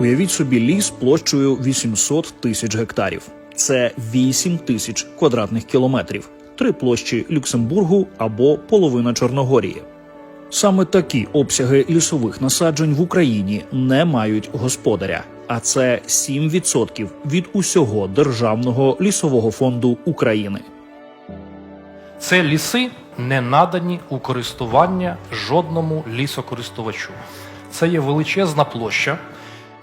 Уявіть собі ліс площею 800 тисяч гектарів. Це 8 тисяч квадратних кілометрів, три площі Люксембургу або половина Чорногорії. Саме такі обсяги лісових насаджень в Україні не мають господаря, а це 7% від усього державного лісового фонду України. Це ліси не надані у користування жодному лісокористувачу. Це є величезна площа.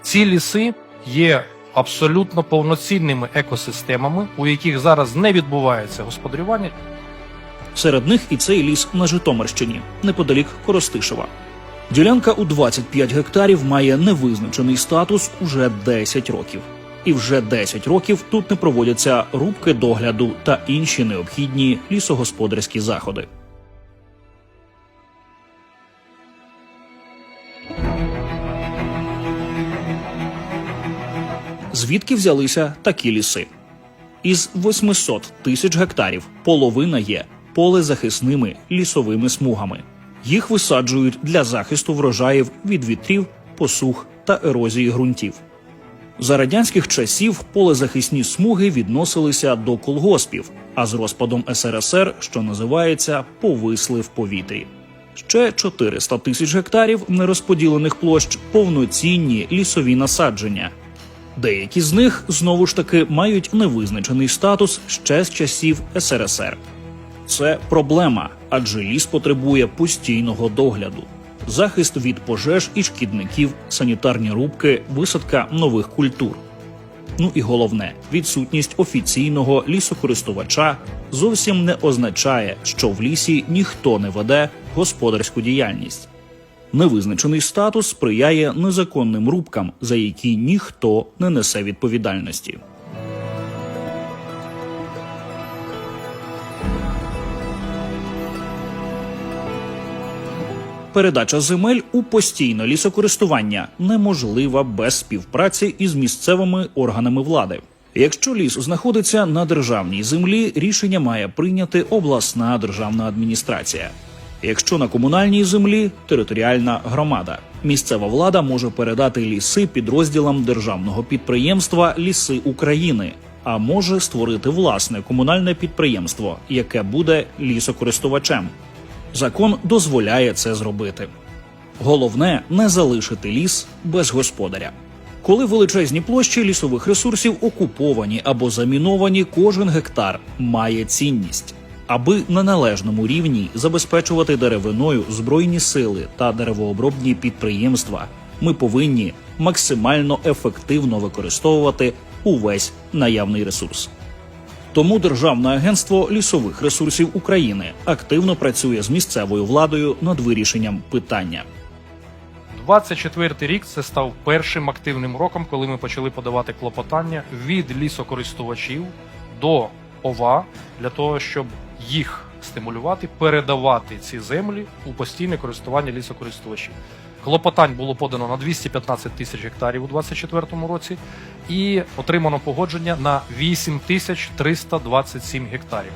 Ці ліси є абсолютно повноцінними екосистемами, у яких зараз не відбувається господарювання. Серед них і цей ліс на Житомирщині, неподалік Коростишева. Ділянка у 25 гектарів має невизначений статус уже 10 років. І вже 10 років тут не проводяться рубки догляду та інші необхідні лісогосподарські заходи. Звідки взялися такі ліси? Із 800 тисяч гектарів половина є полезахисними лісовими смугами. Їх висаджують для захисту врожаїв від вітрів, посух та ерозії ґрунтів. За радянських часів полезахисні смуги відносилися до колгоспів, а з розпадом СРСР, що називається, повисли в повітрі. Ще 400 тисяч гектарів нерозподілених площ повноцінні лісові насадження. Деякі з них знову ж таки мають невизначений статус ще з часів СРСР. Це проблема, адже ліс потребує постійного догляду. Захист від пожеж і шкідників, санітарні рубки, висадка нових культур. Ну і головне, відсутність офіційного лісокористувача зовсім не означає, що в лісі ніхто не веде господарську діяльність. Невизначений статус сприяє незаконним рубкам, за які ніхто не несе відповідальності. Передача земель у постійне лісокористування неможлива без співпраці із місцевими органами влади. Якщо ліс знаходиться на державній землі, рішення має прийняти обласна державна адміністрація. Якщо на комунальній землі територіальна громада. Місцева влада може передати ліси підрозділам державного підприємства Ліси України, а може створити власне комунальне підприємство, яке буде лісокористувачем. Закон дозволяє це зробити. Головне не залишити ліс без господаря. Коли величезні площі лісових ресурсів окуповані або заміновані, кожен гектар має цінність. Аби на належному рівні забезпечувати деревиною збройні сили та деревообробні підприємства, ми повинні максимально ефективно використовувати увесь наявний ресурс. Тому Державне агентство лісових ресурсів України активно працює з місцевою владою над вирішенням питання. 24 рік це став першим активним роком, коли ми почали подавати клопотання від лісокористувачів до ОВА для того, щоб їх стимулювати, передавати ці землі у постійне користування лісокористувачів. Клопотань було подано на 215 тисяч гектарів у 2024 році і отримано погодження на 8 тисяч 327 гектарів.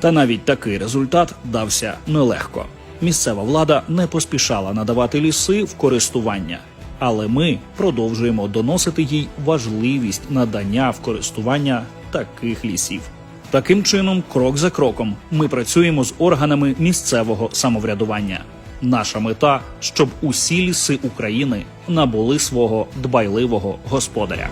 Та навіть такий результат дався нелегко. Місцева влада не поспішала надавати ліси в користування, але ми продовжуємо доносити їй важливість надання в користування таких лісів. Таким чином, крок за кроком, ми працюємо з органами місцевого самоврядування. Наша мета, щоб усі ліси України набули свого дбайливого господаря.